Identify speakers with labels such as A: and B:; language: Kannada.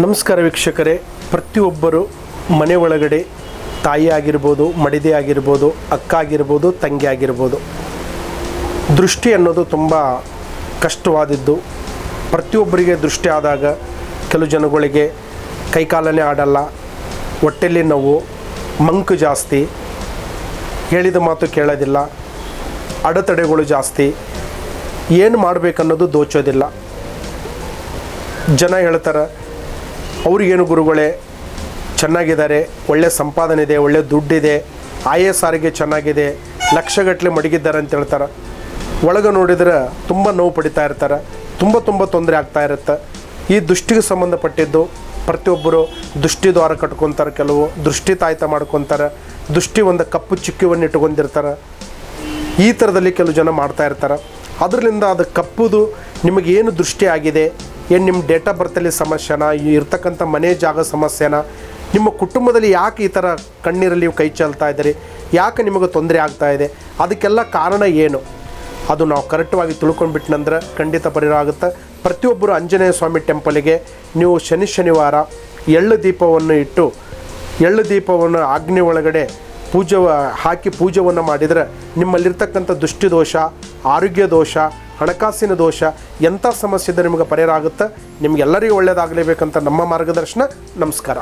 A: ನಮಸ್ಕಾರ ವೀಕ್ಷಕರೇ. ಪ್ರತಿಯೊಬ್ಬರು ಮನೆ ಒಳಗಡೆ ತಾಯಿ ಆಗಿರ್ಬೋದು, ಮಡಿದೆ ಆಗಿರ್ಬೋದು, ಅಕ್ಕ ಆಗಿರ್ಬೋದು, ತಂಗಿ ಆಗಿರ್ಬೋದು. ದೃಷ್ಟಿ ಅನ್ನೋದು ತುಂಬ ಕಷ್ಟವಾದದ್ದು. ಪ್ರತಿಯೊಬ್ಬರಿಗೆ ದೃಷ್ಟಿ ಆದಾಗ ಕೆಲವು ಜನಗಳಿಗೆ ಕೈಕಾಲನೇ ಆಡಲ್ಲ ಹೊಟ್ಟೆಲಿ ನೋವು, ಮಂಕು ಜಾಸ್ತಿ, ಹೇಳಿದ ಮಾತು ಕೇಳೋದಿಲ್ಲ, ಅಡೆತಡೆಗಳು ಜಾಸ್ತಿ. ಏನು ಮಾಡಬೇಕನ್ನೋದು ದೋಚೋದಿಲ್ಲ. ಜನ ಹೇಳ್ತಾರೆ ಅವ್ರಿಗೇನು ಗುರುಗಳೇ? ಚೆನ್ನಾಗಿದ್ದಾರೆ, ಒಳ್ಳೆ ಸಂಪಾದನೆ ಇದೆ ಒಳ್ಳೆ ದುಡ್ಡಿದೆ, ಆಯ ಸಾರಿಗೆ ಚೆನ್ನಾಗಿದೆ, ಲಕ್ಷಗಟ್ಟಲೆ ಮಡಗಿದ್ದಾರೆ ಅಂತ ಹೇಳ್ತಾರೆ. ಒಳಗೆ ನೋಡಿದ್ರೆ ತುಂಬ ನೋವು ಪಡಿತಾ ಇರ್ತಾರೆ, ತುಂಬ ತುಂಬ ತೊಂದರೆ ಆಗ್ತಾ ಇರುತ್ತೆ. ಈ ದೃಷ್ಟಿಗೆ ಸಂಬಂಧಪಟ್ಟಿದ್ದು ಪ್ರತಿಯೊಬ್ಬರು ದೃಷ್ಟಿ ದ್ವಾರ ಕಟ್ಕೊತಾರೆ ಕೆಲವು, ದೃಷ್ಟಿ ತಾಯ್ತ ಮಾಡ್ಕೊತಾರೆ, ದೃಷ್ಟಿ ಒಂದು ಕಪ್ಪು ಚಿಕ್ಕಿವನ್ನು ಇಟ್ಕೊಂಡಿರ್ತಾರೆ ಈ ಥರದಲ್ಲಿ ಕೆಲವು ಜನ ಮಾಡ್ತಾ ಇರ್ತಾರೆ. ಅದರಿಂದ ಅದು ಕಪ್ಪುದು ನಿಮಗೇನು ದೃಷ್ಟಿ ಆಗಿದೆ ಏನು ನಿಮ್ಮ ಡೇಟ್ ಆಫ್ ಬರ್ತಲ್ಲಿ ಸಮಸ್ಯೆನ? ಇರ್ತಕ್ಕಂಥ ಮನೆ ಜಾಗ ಸಮಸ್ಯೆನ? ನಿಮ್ಮ ಕುಟುಂಬದಲ್ಲಿ ಯಾಕೆ ಈ ಥರ ಕಣ್ಣೀರಲ್ಲಿ ಕೈ ಚೆಲ್ತಾ ಇದ್ದೀರಿ? ಯಾಕೆ ನಿಮಗೆ ತೊಂದರೆ ಆಗ್ತಾ ಇದೆ? ಅದಕ್ಕೆಲ್ಲ ಕಾರಣ ಏನು? ಅದು ನಾವು ಕರೆಕ್ಟ್ವಾಗಿ ತಿಳ್ಕೊಂಡ್ಬಿಟ್ನಂದ್ರೆ ಖಂಡಿತ ಪರಿಹಾರ ಆಗುತ್ತೆ. ಪ್ರತಿಯೊಬ್ಬರು ಆಂಜನೇಯ ಸ್ವಾಮಿ ಟೆಂಪಲಿಗೆ ನೀವು ಶನಿ ಶನಿವಾರ ಎಳ್ಳು ದೀಪವನ್ನು ಇಟ್ಟು, ಎಳ್ಳು ದೀಪವನ್ನು ಅಗ್ನಿ ಒಳಗಡೆ ಪೂಜೆ ಹಾಕಿ ಪೂಜೆಯನ್ನು ಮಾಡಿದರೆ ನಿಮ್ಮಲ್ಲಿರ್ತಕ್ಕಂಥ ದೃಷ್ಟಿ ದೋಷ ಆರೋಗ್ಯ ದೋಷ ಹಣಕಾಸಿನ ದೋಷ ಎಂಥ ಸಮಸ್ಯೆ ನಿಮಗೆ ಪರಿಹಾರ ಆಗುತ್ತೆ. ನಿಮಗೆಲ್ಲರಿಗೂ ಒಳ್ಳೆಯದಾಗಲೇಬೇಕಂತ ನಮ್ಮ ಮಾರ್ಗದರ್ಶನ. ನಮಸ್ಕಾರ.